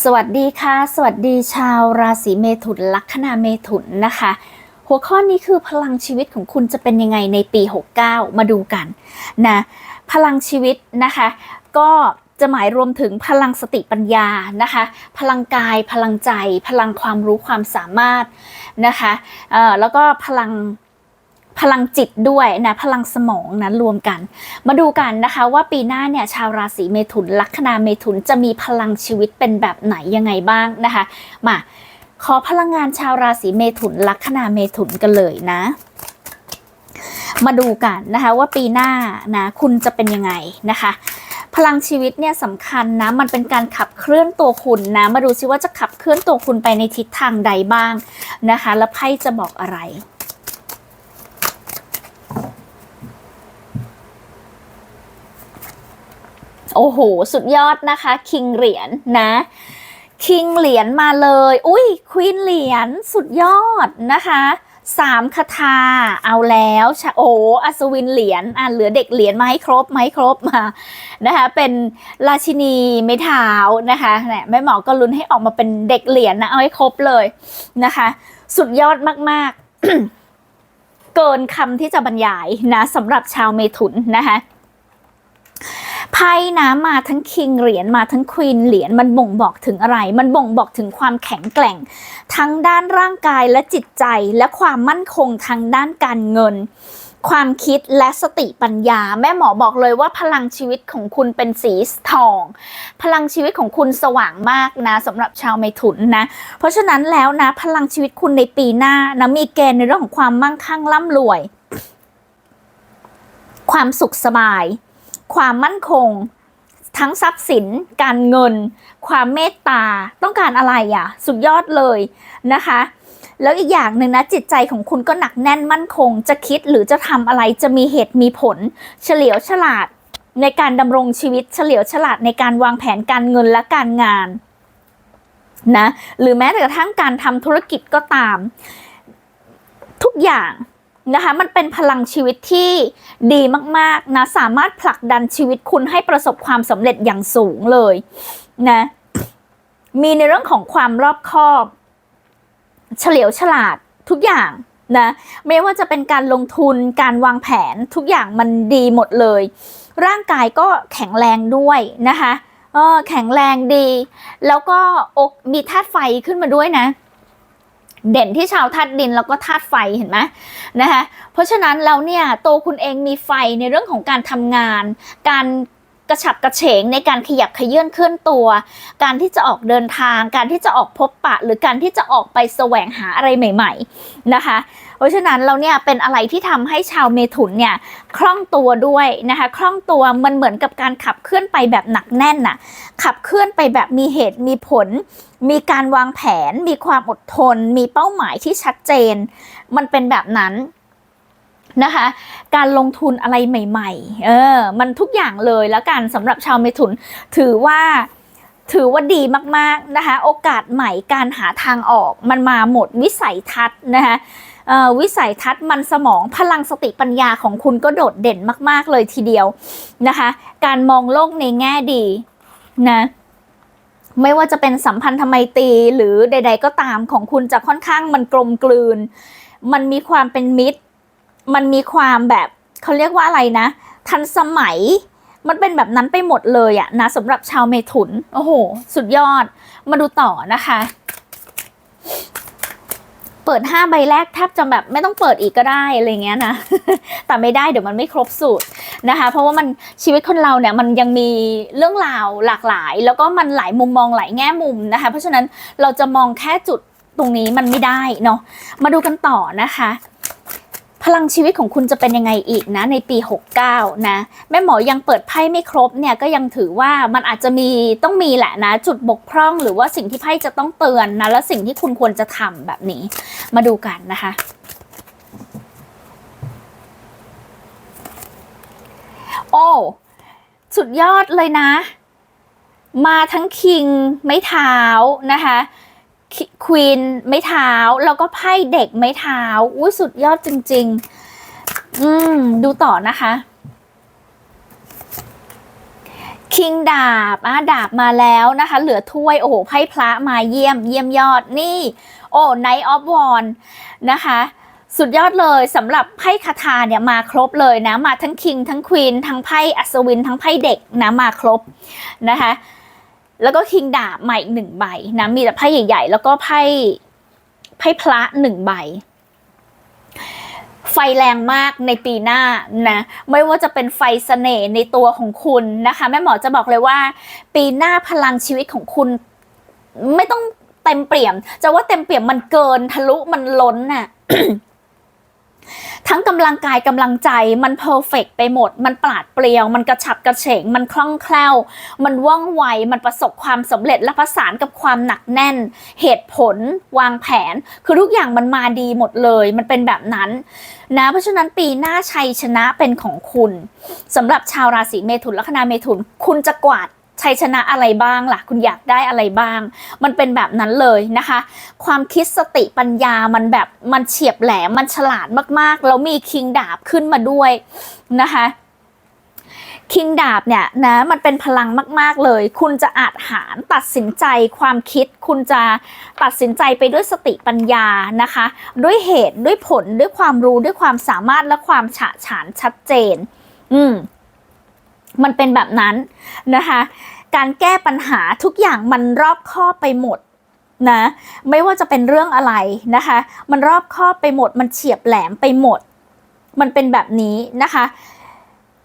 สวัสดีค่ะ สวัสดีชาวราศีเมถุนลัคนาเมถุนนะคะ หัวข้อนี้คือพลังชีวิตของคุณจะเป็นยังไงในปี 69 มาดูกันนะพลังชีวิตนะคะ ก็จะหมายรวมถึงพลังสติปัญญานะคะ พลังกาย พลังใจ พลังความรู้ความสามารถนะคะแล้วก็พลัง พลังจิตด้วยนะพลังสมองนะรวมกัน มาดูกันนะคะว่าปีหน้าเนี่ยชาวราศีเมถุนลัคนาเมถุนจะมีพลังชีวิตเป็นแบบไหนยังไงบ้างนะคะมาขอพลังงานชาวราศีเมถุนลัคนาเมถุนกันเลยนะ มาดูกันนะคะว่าปีหน้านะคุณจะเป็นยังไงนะคะพลังชีวิตเนี่ยสำคัญนะ มันเป็นการขับเคลื่อนตัวคุณนะ มาดูซิว่าจะขับเคลื่อนตัวคุณไปในทิศทางใดบ้างนะคะ แล้วไพ่จะบอกอะไร โอ้โห สุดยอดนะคะ คิงเหรียญนะคิงเหรียญมาเลย อุ้ยควีนเหรียญสุดยอดนะคะสามคาถาเอาแล้วชโอ้อัศวินเหรียญอะเหลือเด็กเหรียญมาให้ครบมาให้ครบมานะคะเป็นราชินีไม้เท้านะคะเนี่ยแม่หมอก็ลุ้นให้ออกมาเป็นเด็กเหรียญนะเอาให้ครบเลยนะคะ สุดยอดมากๆ เกินคำที่จะบรรยายนะสำหรับชาวเมถุนนะคะ ไพ่นะมาทั้งคิงเหรียญมาทั้งควีนเหรียญมันบ่งบอกถึงอะไร มันบ่งบอกถึงความแข็งแกร่ง ทั้งด้านร่างกายและจิตใจและความมั่นคงทางด้านการเงิน ความคิดและสติปัญญา แม่หมอบอกเลยว่าพลังชีวิตของคุณเป็นสีทอง พลังชีวิตของคุณสว่างมากนะสำหรับชาวเมถุนนะ เพราะฉะนั้นแล้วนะ พลังชีวิตคุณในปีหน้านะมีเกณฑ์ในเรื่องของความมั่งคั่งร่ำรวย ความสุขสบาย ความมั่นคง ทั้งทรัพย์สิน การเงิน ความเมตตา ต้องการอะไรอะ สุดยอดเลยนะคะ แล้วอีกอย่างหนึ่งนะจิตใจของคุณก็หนักแน่นมั่นคง จะคิดหรือจะทำอะไรจะมีเหตุมีผล เฉลียวฉลาดในการดำรงชีวิตเฉลียวฉลาดในการวางแผนการเงินและการงานนะหรือแม้แต่กระทั่งการทำธุรกิจก็ตาม ทุกอย่าง นะคะ มันเป็นพลังชีวิตที่ดีมากๆนะ สามารถผลักดันชีวิตคุณให้ประสบความสำเร็จอย่างสูงเลยนะ มีในเรื่องของความรอบคอบ เฉลียวฉลาดทุกอย่างนะไม่ว่าจะเป็นการลงทุนการวางแผนทุกอย่างมันดีหมดเลย ร่างกายก็แข็งแรงด้วยนะคะออแข็งแรงดี แล้วก็อกมีธาตุไฟขึ้นมาด้วยนะ เด่นที่ชาวธาตุดินแล้วก็ธาตุไฟเห็นไหมนะคะเพราะฉะนั้นแล้วเนี่ยตัวคุณเองมีไฟในเรื่องของการทำงาน การกระฉับกระเฉงในการขยับขยื่นเคลื่อนตัว การที่จะออกเดินทาง การที่จะออกพบปะ หรือการที่จะออกไปแสวงหาอะไรใหม่ ๆ นะคะ ราะฉะนั้นเราเนี่ยเป็นอะไรที่ทำให้ชาวเมถุนเนี่ยคล่องตัวด้วยนะคะคล่องตัวมันเหมือนกับการขับเคลื่อนไปแบบหนักแน่นน่ะขับเคลื่อนไปแบบมีเหตุมีผล มีการวางแผน มีความอดทน มีเป้าหมายที่ชัดเจน มันเป็นแบบนั้นนะคะการลงทุนอะไรใหม่ๆ เออ มันทุกอย่างเลยแล้วกันสำหรับชาวเมถุนถือว่าถือว่าดีมากๆนะคะ โอกาสใหม่การหาทางออกมันมาหมดวิสัยทัศน์นะคะ วิสัยทัศน์มันสมองพลังสติปัญญาของคุณก็โดดเด่นมาก ๆ เลยทีเดียวนะคะ การมองโลกในแง่ดีนะไม่ว่าจะเป็นสัมพันธไมตรีหรือใด ๆ ก็ตามของคุณจะค่อนข้างมันกลมกลืน มันมีความเป็นมิตร มันมีความแบบเขาเรียกว่าอะไรนะ ทันสมัยมันเป็นแบบนั้นไปหมดเลยอะนะสำหรับชาวเมถุน โอ้โห สุดยอด มาดูต่อนะคะ เปิดห้าใบแรกแทบจะแบบไม่ต้องเปิดอีกก็ได้อะไรเงี้ยนะ แต่ไม่ได้เดี๋ยวมันไม่ครบสูตรนะคะ เพราะว่ามันชีวิตคนเราเนี่ยมันยังมีเรื่องราวหลากหลาย แล้วก็มันหลายมุมมองหลายแง่มุมนะคะ เพราะฉะนั้นเราจะมองแค่จุดตรงนี้มันไม่ได้เนาะ มาดูกันต่อนะคะ พลังชีวิตของคุณจะเป็นยังไงอีกนะในปี 69 นะแม่หมอยังเปิดไพ่ไม่ครบเนี่ยก็ยังถือว่ามันอาจจะมีต้องมีแหละนะ จุดบกพร่องหรือว่าสิ่งที่ไพ่จะต้องเตือนนะและสิ่งที่คุณควรจะทำแบบนี้ มาดูกันนะคะโอ้สุดยอดเลยนะ มาทั้งคิงไม้เท้านะคะ ควีนไม้เท้า แล้วก็ไพ่เด็กไม้เท้าอุ้ยสุดยอดจริง ๆ อืม ดูต่อนะคะ คิงดาบอะดาบมาแล้วนะคะ เหลือถ้วย โอ้โห ไพ่พระมาเยี่ยม เยี่ยมยอด นี่ โอ้ไนท์ออฟวอนนะคะ สุดยอดเลยสำหรับไพ่คาถาเนี่ยมาครบเลยนะ มาทั้งคิงทั้งควีนทั้งไพ่อัศวินทั้งไพ่เด็กนะมาครบนะคะ แล้วก็คิงดาบใหม่หนึ่งใบนะมีแต่ไพ่ใหญ่ๆ แล้วก็ไพ่ไพ่พระหนึ่งใบ ไฟแรงมากในปีหน้านะไม่ว่าจะเป็นไฟเสน่ห์ในตัวของคุณนะคะ แม่หมอจะบอกเลยว่า ปีหน้าพลังชีวิตของคุณ ไม่ต้องเต็มเปี่ยม จะว่าเต็มเปี่ยมมันเกินทะลุมันล้นน่ะ ทั้งกำลังกายกำลังใจมันเพอร์เฟกไปหมด มันปราดเปรียว มันกระฉับกระเฉง มันคล่องแคล่ว มันว่องไว มันประสบความสำเร็จและประสานกับความหนักแน่น เหตุผลวางแผน คือทุกอย่างมันมาดีหมดเลย มันเป็นแบบนั้นนะเพราะฉะนั้นปีหน้าชัยชนะเป็นของคุณสำหรับชาวราศีเมถุนลัคนาเมถุนคุณจะกวาด ชัยชนะอะไรบ้างล่ะ คุณอยากได้อะไรบ้าง มันเป็นแบบนั้นเลยนะคะ ความคิดสติปัญญามันแบบมันเฉียบแหลมมันฉลาดมากๆ แล้วมีคิงดาบขึ้นมาด้วยนะคะคิงดาบเนี่ยนะมันเป็นพลังมาก ๆ เลย คุณจะอาจหารตัดสินใจความคิด คุณจะตัดสินใจไปด้วยสติปัญญานะคะ ด้วยเหตุด้วยผลด้วยความรู้ด้วยความสามารถและความฉะฉานชัดเจน อืมมันเป็นแบบนั้นนะคะ การแก้ปัญหาทุกอย่างมันรอบคอบไปหมดนะ ไม่ว่าจะเป็นเรื่องอะไรนะคะ มันรอบคอบไปหมด มันเฉียบแหลมไปหมด มันเป็นแบบนี้นะคะ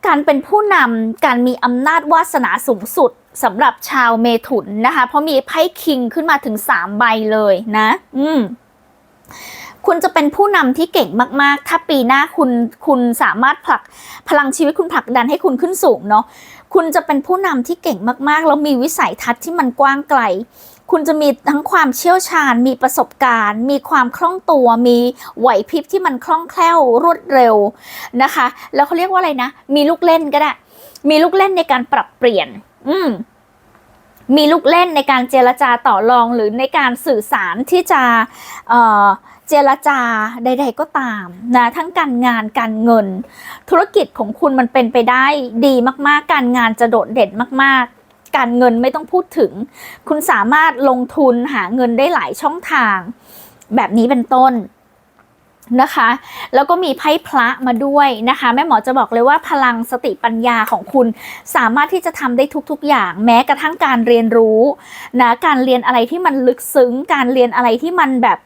การเป็นผู้นำการมีอำนาจวาสนาสูงสุดสำหรับชาวเมถุนนะคะ เพราะมีไพ่คิงขึ้นมาถึงสามใบเลยนะ อืมคุณจะเป็นผู้นำที่เก่งมาก ๆ ถ้าปีหน้าคุณคุณสามารถผลักพลังชีวิตคุณผลักดันให้คุณขึ้นสูงเนาะ คุณจะเป็นผู้นำที่เก่งมากๆ แล้วมีวิสัยทัศน์ที่มันกว้างไกล คุณจะมีทั้งความเชี่ยวชาญ มีประสบการณ์ มีความคล่องตัว มีไหวพริบที่มันคล่องแคล่วรวดเร็วนะคะ แล้วเขาเรียกว่าอะไรนะ มีลูกเล่นก็ได้ มีลูกเล่นในการปรับเปลี่ยน อืมมีลูกเล่นในการเจรจาต่อรองหรือในการสื่อสารที่จะเอ่อ เจรจาใด ๆก็ตามนะทั้งการงานการเงิน ธุรกิจของคุณมันเป็นไปได้ดีมากๆ การงานจะโดดเด่นมากๆ การเงินไม่ต้องพูดถึง คุณสามารถลงทุนหาเงินได้หลายช่องทาง แบบนี้เป็นต้นนะคะ แล้วก็มีไพ่พระมาด้วยนะคะ แม่หมอจะบอกเลยว่าพลังสติปัญญาของคุณสามารถที่จะทำได้ทุกๆอย่าง แม้กระทั่งการเรียนรู้นะการเรียนอะไรที่มันลึกซึ้ง การเรียนอะไรที่มันแบบ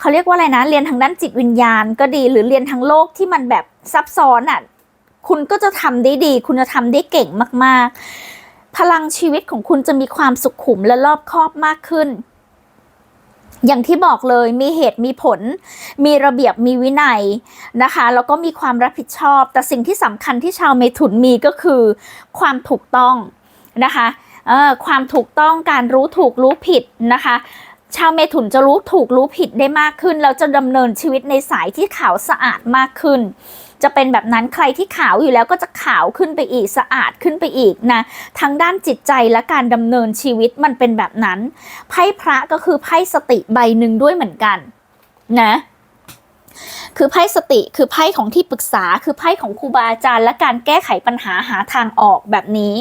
เขาเรียกว่าอะไรนะ เรียนทางด้านจิตวิญญาณก็ดี หรือเรียนทางโลกที่มันแบบซับซ้อนอะ คุณก็จะทำได้ดี คุณจะทำได้เก่งมาก ๆ พลังชีวิตของคุณจะมีความสุขุมและรอบคอบมากขึ้น อย่างที่บอกเลยมีเหตุมีผล มีระเบียบมีวินัยนะคะ แล้วก็มีความรับผิดชอบ แต่สิ่งที่สำคัญที่ชาวเมถุนมีก็คือ ความถูกต้องนะคะความถูกต้องการรู้ถูกรู้ผิดนะคะ ชาวเมถุนจะรู้ถูกรู้ผิดได้มากขึ้น แล้วจะดำเนินชีวิตในสายที่ขาวสะอาดมากขึ้น จะเป็นแบบนั้นใครที่ขาวอยู่แล้วก็จะขาวขึ้นไปอีกสะอาดขึ้นไปอีกนะทั้งด้านจิตใจและการดำเนินชีวิตมันเป็นแบบนั้น ไพ่พระก็คือไพ่สติใบหนึ่งด้วยเหมือนกัน นะคือไพ่สติคือไพ่ของที่ปรึกษาคือไพ่ของครูบาอาจารย์ และการแก้ไขปัญหาหาทางออกแบบนี้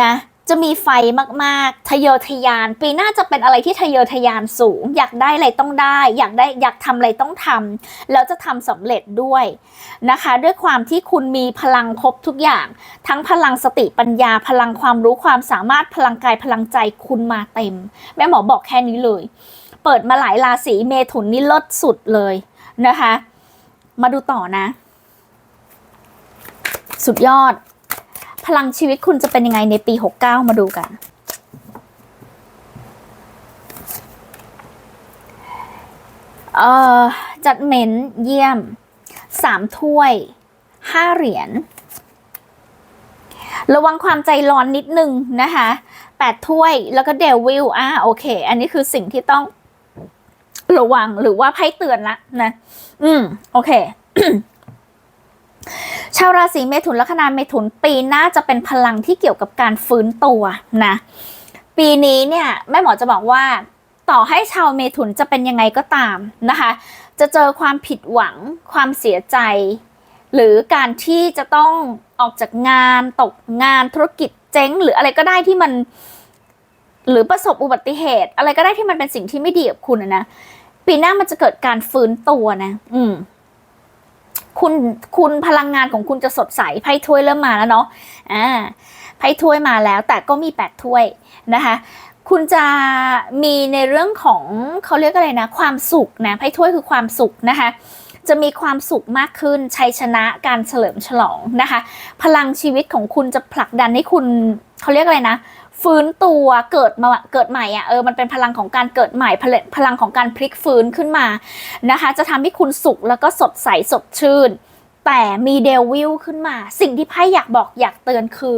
นะ จะมีไฟมาก ๆ ทะเยอทะยาน ปีหน้าจะเป็นอะไรที่ทะเยอทะยานสูง อยากได้อะไรต้องได้ อยากได้อยากทำอะไรต้องทำแล้วจะทำสำเร็จด้วยนะคะ ด้วยความที่คุณมีพลังครบทุกอย่าง ทั้งพลังสติปัญญา พลังความรู้ความสามารถพลังกายพลังใจคุณมาเต็ม แม่หมอบอกแค่นี้เลย เปิดมาหลายราศีเมถุนนี่เลิศสุดเลยนะคะ มาดูต่อนะ สุดยอด พลังชีวิตคุณจะเป็นยังไงในปี 69 มาดูกัน เอ่อ จัดเมนเยี่ยมสามถ้วยห้าเหรียญ ระวังความใจร้อนนิดนึงนะคะแปดถ้วยแล้วก็เดวิลอ่าโอเค อันนี้คือสิ่งที่ต้องระวังหรือว่าไพ่เตือนละนะ อืม โอเค ชาวราศีเมถุนลัคนาเมถุนปีหน้าจะเป็นพลังที่เกี่ยวกับการฟื้นตัวนะ ปีนี้เนี่ยแม่หมอจะบอกว่า ต่อให้ชาวเมถุนจะเป็นยังไงก็ตามนะคะ จะเจอความผิดหวัง ความเสียใจ หรือการที่จะต้องออกจากงานตกงานธุรกิจเจ๊ง หรืออะไรก็ได้ที่มันหรือประสบอุบัติเหตุ อะไรก็ได้ที่มันเป็นสิ่งที่ไม่ดีกับคุณนะปีหน้ามันจะเกิดการฟื้นตัวนะ อืม คุณคุณพลังงานของคุณจะสดใสไพ่ถ้วยเริ่มมาแล้วเนาะอ่าไพ่ถ้วยมาแล้วแต่ก็มีแปดถ้วยนะคะคุณจะมีในเรื่องของเขาเรียกอะไรนะ ความสุขนะไพ่ถ้วยคือความสุขนะคะจะมีความสุขมากขึ้นชัยชนะการเฉลิมฉลองนะคะ พลังชีวิตของคุณจะผลักดันให้คุณเขาเรียกอะไรนะ ฟื้นตัวเกิดมาเกิดใหม่อะเออมันเป็นพลังของการเกิดใหม่พลพลังของการพลิกฟื้นขึ้นมานะคะ จะทำให้คุณสุขแล้วก็สดใสสดชื่น แต่มีเดวิลขึ้นมา สิ่งที่ไพ่อยากบอกอยากเตือนคือ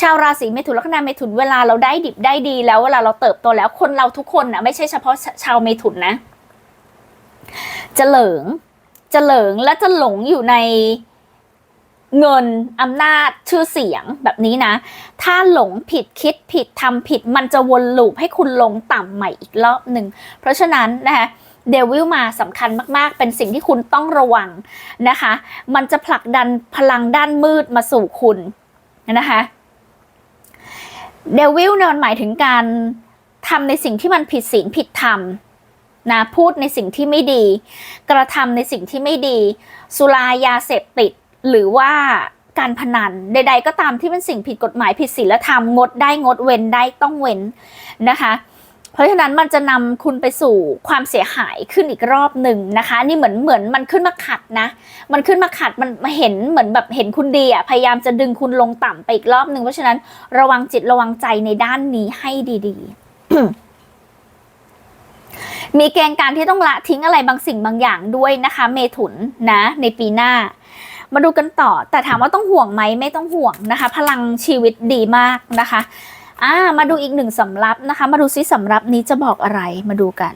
ชาวราศีเมถุนลัคนาเมถุนเวลาเราได้ดิบได้ดีแล้วเวลาเราเติบโตแล้วคนเราทุกคนนะไม่ใช่เฉพาะชาวเมถุนนะจะเหลิงจะเหลิงและจะหลงอยู่ใน เงินอำนาจชื่อเสียงแบบนี้นะ ถ้าหลงผิดคิดผิดทำผิดมันจะวนลูปให้คุณลงต่ำใหม่อีกรอบหนึ่ง เพราะฉะนั้นนะคะเดวิลมาสำคัญมาก ๆ เป็นสิ่งที่คุณต้องระวังนะคะ มันจะผลักดันพลังด้านมืดมาสู่คุณนะคะเดวิลเนี่ยมันหมายถึงการทำในสิ่งที่มันผิดศีลผิดธรรมนะพูดในสิ่งที่ไม่ดี กระทำในสิ่งที่ไม่ดี สุรายาเสพติด หรือว่าการพนันใด ๆ ก็ตามที่เป็นสิ่งผิดกฎหมายผิดศีลธรรมงดได้งดเว้นได้ต้องเว้นนะคะ เพราะฉะนั้นมันจะนำคุณไปสู่ความเสียหายขึ้นอีกรอบหนึ่งนะคะนี่เหมือนเหมือนมันขึ้นมาขัดนะ มันขึ้นมาขัดมันมาเห็นเหมือนแบบเห็นคุณดีอะพยายามจะดึงคุณลงต่ำไปอีกรอบหนึ่งเพราะฉะนั้นระวังจิตระวังใจในด้านนี้ให้ดีๆมีเกณฑ์การที่ต้องละทิ้งอะไรบางสิ่งบางอย่างด้วยนะคะ เมถุนนะในปีหน้า มาดูกันต่อ แต่ถามว่าต้องห่วงไหมไม่ต้องห่วงนะคะ พลังชีวิตดีมากนะคะอ่ามาดูอีกหนึ่งสำรับนะคะ มาดูซิสำรับนี้จะบอกอะไรมาดูกัน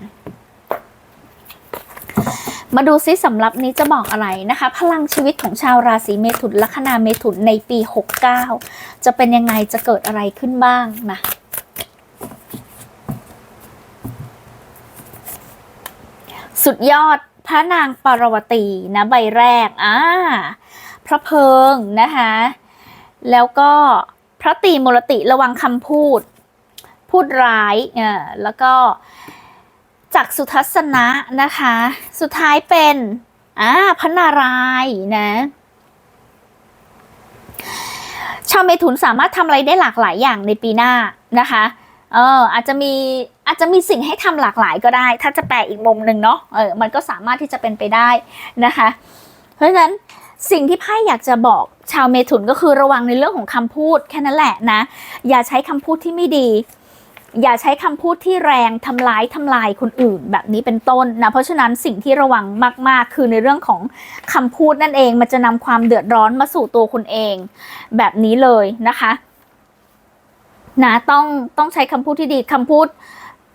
มาดูซิสำรับนี้จะบอกอะไรนะคะ พลังชีวิตของชาวราศีเมถุนลัคนาเมถุนในปี 69 จะเป็นยังไงจะเกิดอะไรขึ้นบ้างนะสุดยอดพระนางปารวตีนะใบแรกอ่า พระเพิงนะคะ แล้วก็พระตีมรติระวังคำพูด พูดร้ายเอ่อแล้วก็จากสุทัศนะนะคะ สุดท้ายเป็นอ่าพระนารายณ์นะชาวเมถุนสามารถทำอะไรได้หลากหลายอย่างในปีหน้านะคะเอออาจจะมีอาจจะมีสิ่งให้ทำหลากหลายก็ได้ ถ้าจะแปลอีกมุมหนึ่งเนาะเออมันก็สามารถที่จะเป็นไปได้นะคะ เพราะฉะนั้น สิ่งที่ไพ่อยากจะบอกชาวเมถุนก็คือระวังในเรื่องของคำพูดแค่นั้นแหละนะ อย่าใช้คำพูดที่ไม่ดี อย่าใช้คำพูดที่แรงทำร้ายทำลายคนอื่น แบบนี้เป็นต้นนะ เพราะฉะนั้นสิ่งที่ระวังมาก ๆ คือในเรื่องของคำพูดนั่นเอง มันจะนำความเดือดร้อนมาสู่ตัวคุณเอง แบบนี้เลยนะคะนะต้องต้องใช้คำพูดที่ดีคำพูด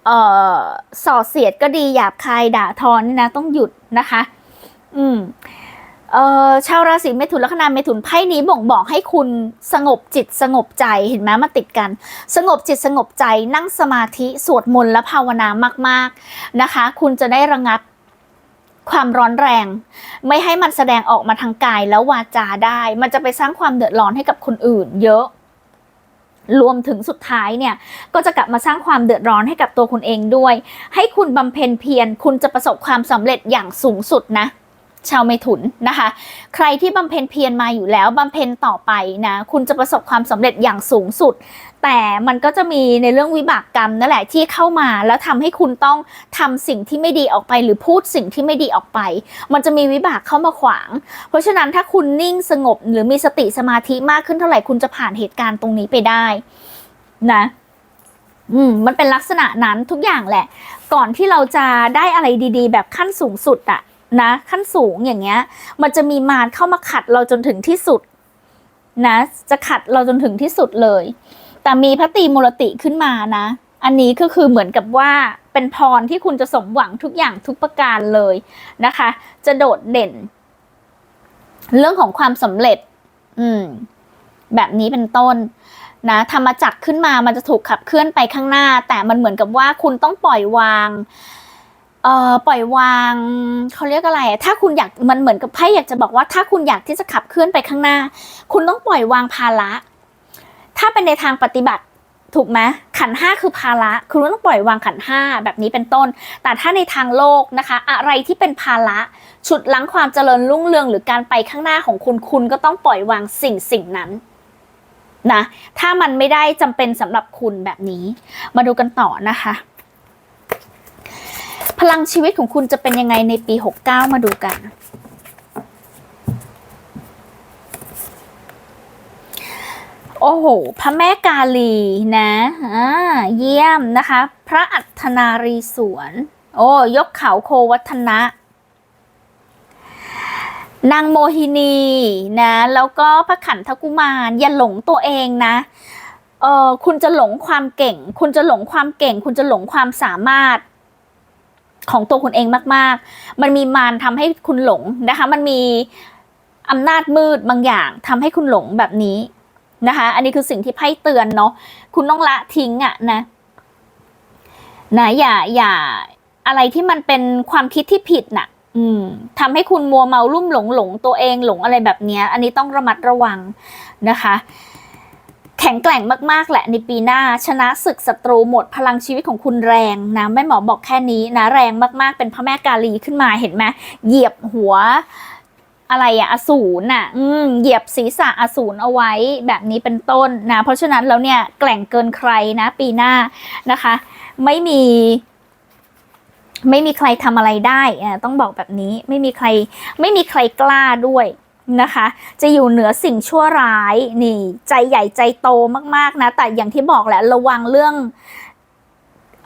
เอ่อส่อเสียดก็ดีหยาบคายด่าทอนี่นะต้องหยุดนะคะ อืมเอ่อ ชาวราศีเมถุนลัคนาเมถุนไพ่นี้บ่งบอกให้คุณสงบจิตสงบใจเห็นไหมมาติดกัน สงบจิตสงบใจนั่งสมาธิสวดมนต์และภาวนามาก ๆนะคะ คุณจะได้ระงับความร้อนแรง ไม่ให้มันแสดงออกมาทางกายแล้ววาจาได้ มันจะไปสร้างความเดือดร้อนให้กับคนอื่น เยอะ รวมถึงสุดท้ายเนี่ยก็จะกลับมาสร้างความเดือดร้อนให้กับตัวคุณเองด้วย ให้คุณบำเพ็ญเพียรคุณจะประสบความสำเร็จอย่างสูงสุดนะ ชาวเมถุนนะคะ ใครที่บำเพ็ญเพียรมาอยู่แล้วบำเพ็ญต่อไปนะคุณจะประสบความสำเร็จอย่างสูงสุด แต่มันก็จะมีในเรื่องวิบากกรรมนั่นแหละที่เข้ามาแล้วทำให้คุณต้องทำสิ่งที่ไม่ดีออกไปหรือพูดสิ่งที่ไม่ดีออกไป มันจะมีวิบากเข้ามาขวาง เพราะฉะนั้นถ้าคุณนิ่งสงบหรือมีสติสมาธิมากขึ้นเท่าไหร่คุณจะผ่านเหตุการณ์ตรงนี้ไปได้นะอืมมันเป็นลักษณะนั้นทุกอย่างแหละ ก่อนที่เราจะได้อะไรดี ๆ แบบขั้นสูงสุดอะ นะขั้นสูงอย่างเงี้ย มันจะมีมารเข้ามาขัดเราจนถึงที่สุดนะจะขัดเราจนถึงที่สุดเลย แต่มีพระตรีมูลติขึ้นมานะ อันนี้ก็คือเหมือนกับว่าเป็นพรที่คุณจะสมหวังทุกอย่างทุกประการเลยนะคะ จะโดดเด่น เรื่องของความสำเร็จ อืม แบบนี้เป็นต้นนะธรรมจักรขึ้นมามันจะถูกขับเคลื่อนไปข้างหน้า แต่มันเหมือนกับว่าคุณต้องปล่อยวาง เอ่อปล่อยวางเขาเรียกอะไร ถ้าคุณอยากมันเหมือนกับไพ่อยากจะบอกว่า ถ้าคุณอยากที่จะขับเคลื่อนไปข้างหน้า คุณต้องปล่อยวางภาระ ถ้าเป็นในทางปฏิบัติถูกไหมขันห้าคือภาระคุณต้องปล่อยวางขันห้าแบบนี้เป็นต้น แต่ถ้าในทางโลกนะคะ อะไรที่เป็นภาระฉุดลังความเจริญรุ่งเรืองหรือการไปข้างหน้าของคุณคุณก็ต้องปล่อยวางสิ่งสิ่งนั้นนะถ้ามันไม่ได้จำเป็นสำหรับคุณแบบนี้ มาดูกันต่อนะคะ พลังชีวิตของคุณจะเป็นยังไงในปี 69 มาดูกัน โอ้โห พระแม่กาลีนะอ่าเยี่ยมนะคะ พระอัฏฐนารีสวน โอ้ ยกเขาโควัฒนะนางโมหินีนะ แล้วก็พระขันธกุมารอย่าหลงตัวเองนะเออคุณจะหลงความเก่ง คุณจะหลงความเก่ง คุณจะหลงความสามารถ ของตัวคุณเองมาก ๆ มันมีมารทำให้คุณหลงนะคะ มันมีอำนาจมืดบางอย่างทำให้คุณหลงแบบนี้นะคะ อันนี้คือสิ่งที่ไพ่เตือนเนาะ คุณต้องละทิ้งอะนะ นะอย่าอย่าอะไรที่มันเป็นความคิดที่ผิดน่ะ อืมทำให้คุณมัวเมาลุ่มหลงหลงตัวเองหลงอะไรแบบเนี้ย อันนี้ต้องระมัดระวังนะคะ แข็งแกร่งมากๆแหละในปีหน้าชนะศึกศัตรูหมดพลังชีวิตของคุณแรงนะแม่หมอบอกแค่นี้นะแรงมากๆ เป็นพระแม่กาลีขึ้นมาเห็นไหมเหยียบหัวอะไรอะอสูรน่ะอืมเหยียบศีรษะอสูรเอาไว้แบบนี้เป็นต้นนะ เพราะฉะนั้นแล้วเนี่ยแกล่งเกินใครนะ ปีหน้านะคะ ไม่มี ไม่มีใครทำอะไรได้อะต้องบอกแบบนี้ ไม่มีใคร ไม่มีใครกล้าด้วย นะคะ จะอยู่เหนือสิ่งชั่วร้ายนี่ ใจใหญ่ใจโตมากๆนะ แต่อย่างที่บอกแหละระวังเรื่อง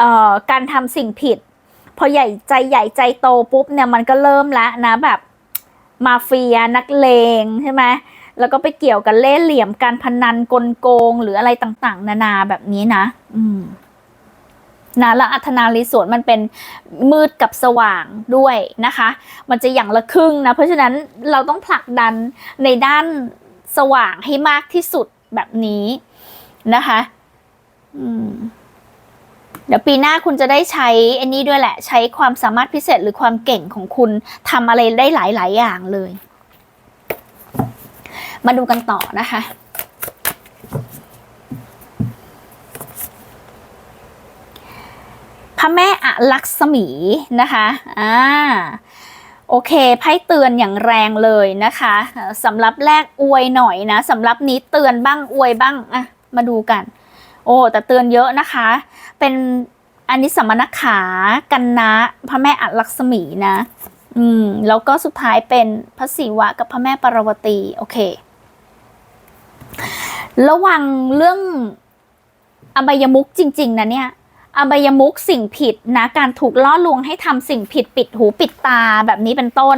ออการทำสิ่งผิด พอใหญ่ใจใหญ่ใจโตปุ๊บเนี่ยมันก็เริ่มแล้วนะแบบมาเฟียนักเลงใช่ไหมแล้วก็ไปเกี่ยวกับเล่ห์เหลี่ยมการพนันกลโกงหรืออะไรต่าง ๆ นานาแบบนี้นะ อืม นะแล้วอัธนารีสวนมันเป็นมืดกับสว่างด้วยนะคะ มันจะอย่างละครึ่งนะ เพราะฉะนั้นเราต้องผลักดันในด้านสว่างให้มากที่สุดแบบนี้นะคะเดี๋ยวปีหน้าคุณจะได้ใช้อันนี้ด้วยแหละ ใช้ความสามารถพิเศษหรือความเก่งของคุณทำอะไรได้หลาย ๆ อย่างเลย มาดูกันต่อนะคะ ระแม่อลักษมีนะคะอ่าโอเคไพ่เตือนอย่างแรงเลยนะคะสำหรับแรกอวยหน่อยนะสำหรับนี้เตือนบ้างอวยบ้างอะมาดูกัน โอ้แต่เตือนเยอะนะคะ เป็นอันนี้สมณขากันนะพระแม่อัลักษมีนะอืมแล้วก็สุดท้ายเป็นพระศิวะกับพระแม่ปรวตีโอเค ระวังเรื่องอบายมุกจริง ๆนะเนี่ย อบายมุกสิ่งผิดนะ การถูกล่อลวงให้ทำสิ่งผิดปิดหูปิดตาแบบนี้เป็นต้น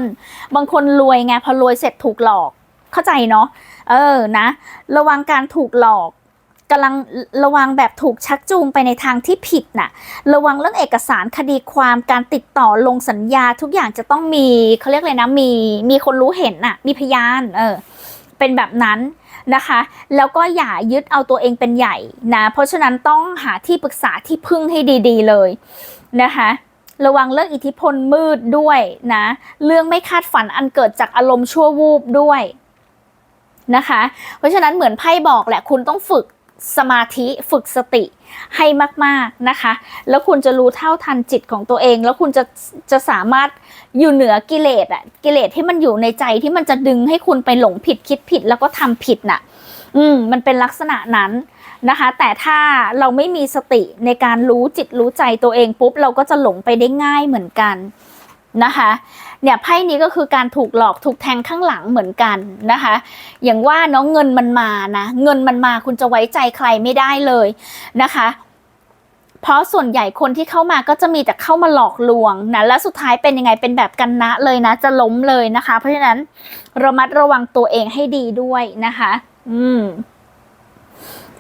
บางคนรวยไงพอรวยเสร็จถูกหลอก เข้าใจเนาะ เออนะ ระวังการถูกหลอกกำลังระวังแบบถูกชักจูงไปในทางที่ผิดน่ะ ระวังเรื่องเอกสารคดีความการติดต่อลงสัญญาทุกอย่างจะต้องมีเขาเรียกเลยนะมีมีคนรู้เห็นน่ะ มีพยาน เออ เป็นแบบนั้น นะคะ แล้วก็อย่ายึดเอาตัวเองเป็นใหญ่นะ เพราะฉะนั้นต้องหาที่ปรึกษาที่พึ่งให้ดี ๆ เลยนะคะระวังเรื่องอิทธิพลมืดด้วยนะ เรื่องไม่คาดฝันอันเกิดจากอารมณ์ชั่ววูบด้วยนะคะ เพราะฉะนั้นเหมือนไพ่บอกแหละคุณต้องฝึก สมาธิฝึกสติให้มาก ๆ นะคะ แล้วคุณจะรู้เท่าทันจิตของตัวเอง แล้วคุณจะจะสามารถอยู่เหนือกิเลสอะกิเลสที่มันอยู่ในใจที่มันจะดึงให้คุณไปหลงผิดคิดผิดแล้วก็ทำผิดน่ะ อืม มันเป็นลักษณะนั้นนะคะ แต่ถ้าเราไม่มีสติในการรู้จิตรู้ใจตัวเองปุ๊บ เราก็จะหลงไปได้ง่ายเหมือนกันนะคะ เนี่ยไพ่นี้ก็คือการถูกหลอกถูกแทงข้างหลังเหมือนกันนะคะ อย่างว่าเนาะเงินมันมานะ เงินมันมาคุณจะไว้ใจใครไม่ได้เลยนะคะ เพราะส่วนใหญ่คนที่เข้ามาก็จะมีแต่เข้ามาหลอกลวงนะและสุดท้ายเป็นยังไงเป็นแบบกันนะเลยนะ จะล้มเลยนะคะ เพราะฉะนั้นระมัดระวังตัวเองให้ดีด้วยนะคะ อืม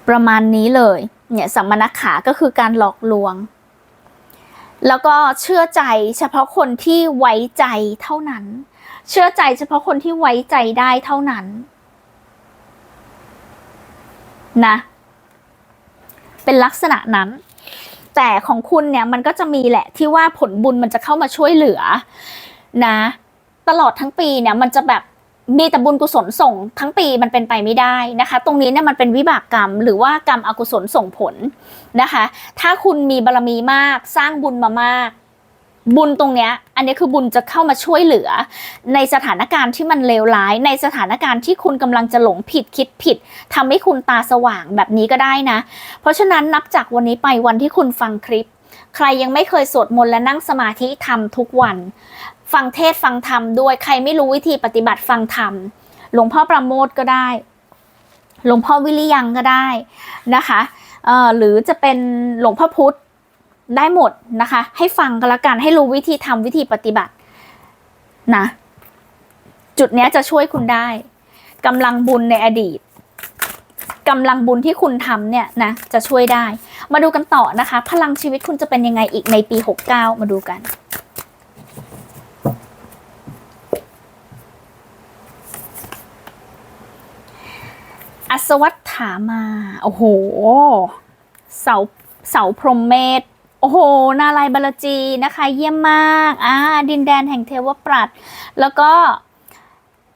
ประมาณนี้เลย เนี่ยสัมมณขาก็คือการหลอกลวง แล้วก็เชื่อใจเฉพาะคนที่ไว้ใจเท่านั้น เชื่อใจเฉพาะคนที่ไว้ใจได้เท่านั้น นะ เป็นลักษณะนั้น แต่ของคุณเนี่ยมันก็จะมีแหละที่ว่าผลบุญมันจะเข้ามาช่วยเหลือ นะ ตลอดทั้งปีเนี่ยมันจะแบบ มีแต่บุญกุศลส่งทั้งปีมันเป็นไปไม่ได้นะคะ ตรงนี้เนี่ยมันเป็นวิบากกรรม หรือว่ากรรมอกุศลส่งผลนะคะ ถ้าคุณมีบารมีมากสร้างบุญมามากบุญตรงเนี้ย อันนี้คือบุญจะเข้ามาช่วยเหลือ ในสถานการณ์ที่มันเลวร้าย ในสถานการณ์ที่คุณกำลังจะหลงผิดคิดผิดทำให้คุณตาสว่างแบบนี้ก็ได้นะ เพราะฉะนั้นนับจากวันนี้ไปวันที่คุณฟังคลิป ใครยังไม่เคยสวดมนต์และนั่งสมาธิทำทุกวัน ฟังเทศฟังธรรมด้วยใครไม่รู้วิธีปฏิบัติฟังธรรมหลวงพ่อประโมทก็ได้ หลวงพ่อวิริยังก็ได้นะคะเอ่อหรือจะเป็นหลวงพ่อพุธได้หมดนะคะ ให้ฟังกันละกันให้รู้วิธีทำวิธีปฏิบัตินะจุดนี้จะช่วยคุณได้กำลังบุญในอดีตกำลังบุญที่คุณทำเนี่ยนะจะช่วยได้ มาดูกันต่อนะคะ พลังชีวิตคุณจะเป็นยังไงอีกในปี 69 มาดูกัน อัศวัตถามา โอ้โห เสา เสาพรหมเมธโอ้โห นาลายบารจีนะคะ เยี่ยมมาก อ่า ดินแดนแห่งเทวปรัตแล้วก็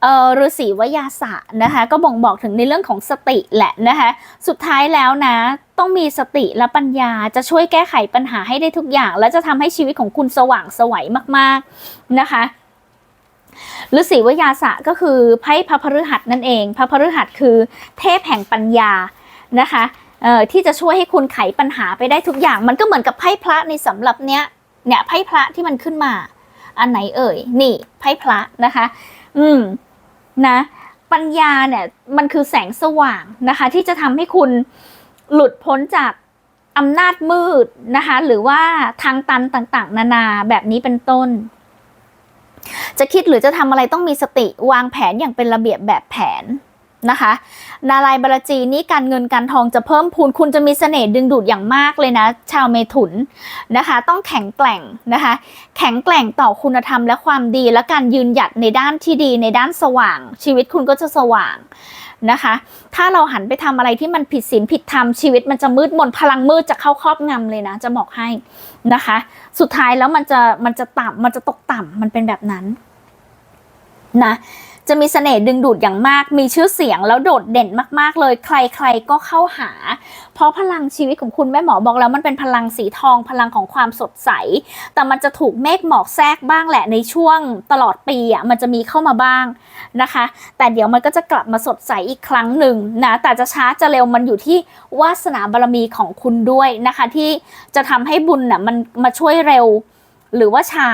เอ่อฤาษีวยาศะนะคะ ก็บ่งบอกถึงในเรื่องของสติแหละนะคะ สุดท้ายแล้วนะ ต้องมีสติและปัญญาจะช่วยแก้ไขปัญหาให้ได้ทุกอย่าง และจะทำให้ชีวิตของคุณสว่างสวัยมาก ๆ นะคะ ฤาษีวยาศะก็คือไพ่พระพฤหัสนั่นเอง พระพฤหัสคือเทพแห่งปัญญานะคะที่จะช่วยให้คุณไขปัญหาไปได้ทุกอย่าง มันก็เหมือนกับไพ่พระในสำหรับเนี้ยเนี่ยไพ่พระที่มันขึ้นมา อันไหนเอ่ย นี่ไพ่พระนะคะ อืมนะ ปัญญาเนี่ยมันคือแสงสว่างนะคะ ที่จะทำให้คุณหลุดพ้นจากอำนาจมืดนะคะ หรือว่าทางตันต่างๆ นานาแบบนี้เป็นต้น จะคิดหรือจะทำอะไรต้องมีสติวางแผนอย่างเป็นระเบียบแบบแผนนะคะนาลายบารจีนี้การเงินการทองจะเพิ่มพูนคุณจะมีเสน่ห์ดึงดูดอย่างมากเลยนะ ชาวเมถุนนะคะ ต้องแข็งแกร่งนะคะ แข็งแกร่งต่อคุณธรรมและความดีและการยืนหยัดในด้านที่ดีในด้านสว่าง ชีวิตคุณก็จะสว่าง นะคะ ถ้าเราหันไปทำอะไรที่มันผิดศีลผิดธรรมชีวิตมันจะมืดมนพลังมืดจะเข้าครอบงำเลยนะ จะบอกให้นะคะ สุดท้ายแล้วมันจะมันจะต่ำมันจะตกต่ำมันเป็นแบบนั้นนะ จะมีเสน่ห์ดึงดูดอย่างมาก มีชื่อเสียงแล้วโดดเด่นมากๆเลย ใครๆก็เข้าหา เพราะพลังชีวิตของคุณแม่หมอบอกแล้วมันเป็นพลังสีทองพลังของความสดใส แต่มันจะถูกเมฆหมอกแทรกบ้างแหละในช่วงตลอดปีอะมันจะมีเข้ามาบ้างนะคะ แต่เดี๋ยวมันก็จะกลับมาสดใสอีกครั้งหนึ่งนะแต่จะช้าจะเร็วมันอยู่ที่วาสนาบารมีของคุณด้วยนะคะ ที่จะทำให้บุญน่ะมันมาช่วยเร็ว หรือว่าช้า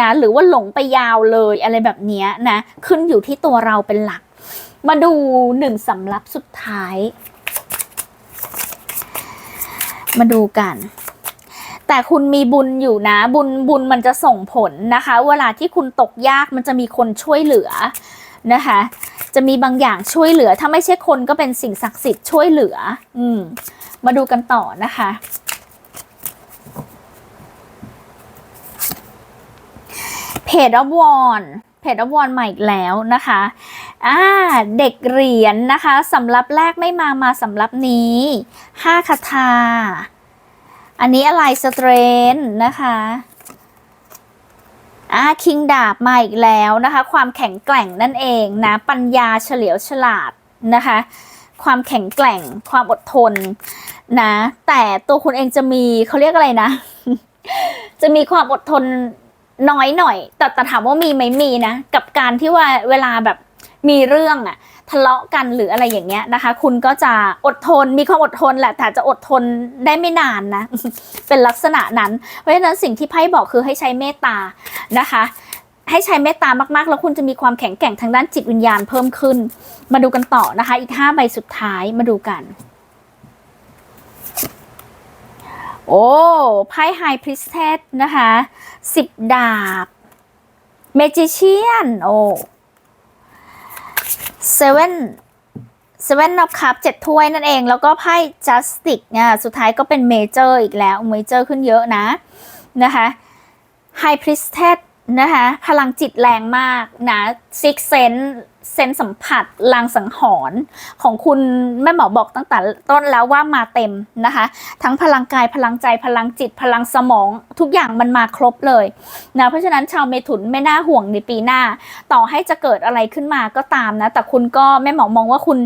นะหรือว่าหลงไปยาวเลยอะไรแบบนี้นะขึ้นอยู่ที่ตัวเราเป็นหลัก มาดูหนึ่งสำรับสุดท้าย มาดูกันแต่คุณมีบุญอยู่นะ บุญบุญมันจะส่งผลนะคะ เวลาที่คุณตกยากมันจะมีคนช่วยเหลือนะคะ จะมีบางอย่างช่วยเหลือ ถ้าไม่ใช่คนก็เป็นสิ่งศักดิ์สิทธิ์ช่วยเหลือ อืม มาดูกันต่อนะคะ เพจอวอนเพจอวอนใหม่อีกแล้วนะคะอ่าเด็กเหรียญนะคะสำรับแรกไม่มามาสำรับนี้ห้าคาถาอันนี้อะไรสเตรนนะคะอ่าคิงดาบมาอีกแล้วนะคะ ความแข็งแกร่งนั่นเองนะ ปัญญาเฉลียวฉลาดนะคะ ความแข็งแกร่ง ความอดทนนะ แต่ตัวคุณเองจะมีเขาเรียกอะไรนะ จะมีความอดทน น้อยหน่อย แต่แต่ถามว่ามีไหมมีนะ กับการที่ว่าเวลาแบบมีเรื่องอะทะเลาะกันหรืออะไรอย่างเงี้ยนะคะ คุณก็จะอดทนมีความอดทนแหละ แต่จะอดทนได้ไม่นานนะ เป็นลักษณะนั้น เพราะฉะนั้นสิ่งที่ไพ่บอกคือให้ใช้เมตตานะคะ ให้ใช้เมตตามากๆ แล้วคุณจะมีความแข็งแกร่งทางด้านจิตวิญญาณเพิ่มขึ้น มาดูกันต่อนะคะ อีกห้าใบสุดท้ายมาดูกัน โอ้ไพ่ไฮพริสเทสนะคะสิบดาบเมจิเชียนโอ้เซเว่นเซเว่นนับคัพเจ็ดถ้วยนั่นเอง แล้วก็ไพ่จัสติกเนี่ยสุดท้ายก็เป็นเมเจอร์อีกแล้ว เมเจอร์ขึ้นเยอะนะ นะคะไฮพริสเทสนะคะ พลังจิตแรงมากนะซิกเซน เซนส์สัมผัสลางสังหรณ์ของคุณแม่หมอบอกตั้งแต่ต้นแล้วว่ามาเต็มนะคะ ทั้งพลังกายพลังใจพลังจิตพลังสมองทุกอย่างมันมาครบเลยนะเพราะฉะนั้นชาวเมถุนไม่น่าห่วงในปีหน้า ต่อให้จะเกิดอะไรขึ้นมาก็ตามนะ แต่คุณก็แม่หมอมองว่าคุณ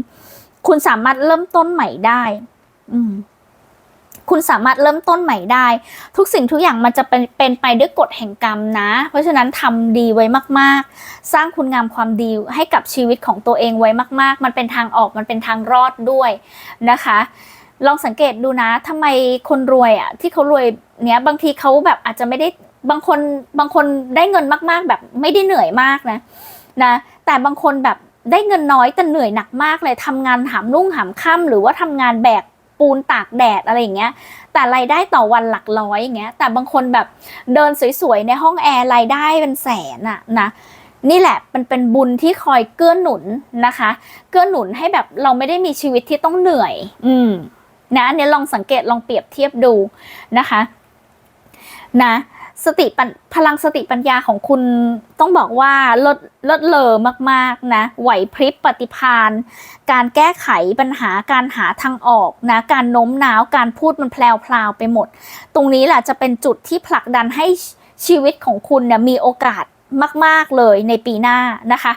คุณสามารถเริ่มต้นใหม่ได้ อืม คุณสามารถเริ่มต้นใหม่ได้ ทุกสิ่งทุกอย่างมันจะเป็นเป็นไปด้วยกฎแห่งกรรมนะ เพราะฉะนั้นทำดีไว้มากๆ สร้างคุณงามความดีให้กับชีวิตของตัวเองไว้มาก ๆ มันเป็นทางออกมันเป็นทางรอดด้วยนะคะ ลองสังเกตดูนะทำไมคนรวยอะที่เขารวยเนี้ยบางทีเขาแบบอาจจะไม่ได้บางคนบางคนได้เงินมากๆ แบบไม่ได้เหนื่อยมากนะนะแต่บางคนแบบได้เงินน้อยแต่เหนื่อยหนักมากเลยทำงานหามรุ่งหามค่ำหรือว่าทำงานแบก ปูนตากแดดอะไรอย่างเงี้ย แต่รายได้ต่อวันหลักร้อยอย่างเงี้ย แต่บางคนแบบเดินสวยๆ ในห้องแอร์รายได้เป็นแสนอะนะนี่แหละมันเป็นบุญที่คอยเกื้อหนุนนะคะ เกื้อหนุนให้แบบเราไม่ได้มีชีวิตที่ต้องเหนื่อย อืมนะอันนี้ลองสังเกตลองเปรียบเทียบดูนะคะ นะ สติปัญพลังสติปัญญาของคุณต้องบอกว่าลดลดเลอมากๆนะไหวพริบปฏิภาณการแก้ไขปัญหาการหาทางออกนะการโน้มน้าวการพูดมันแพลวๆไปหมด ตรงนี้แหละจะเป็นจุดที่ผลักดันให้ชีวิตของคุณเนี่ยมีโอกาสมาก ๆ เลยในปีหน้านะคะ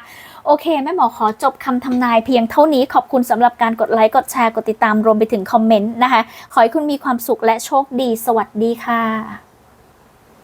โอเคแม่หมอขอจบคำทำนายเพียงเท่านี้ขอบคุณสำหรับการกดไลค์ กดแชร์ กดติดตามรวมไปถึงคอมเมนต์นะคะ ขอให้คุณมีความสุขและโชคดี สวัสดีค่ะ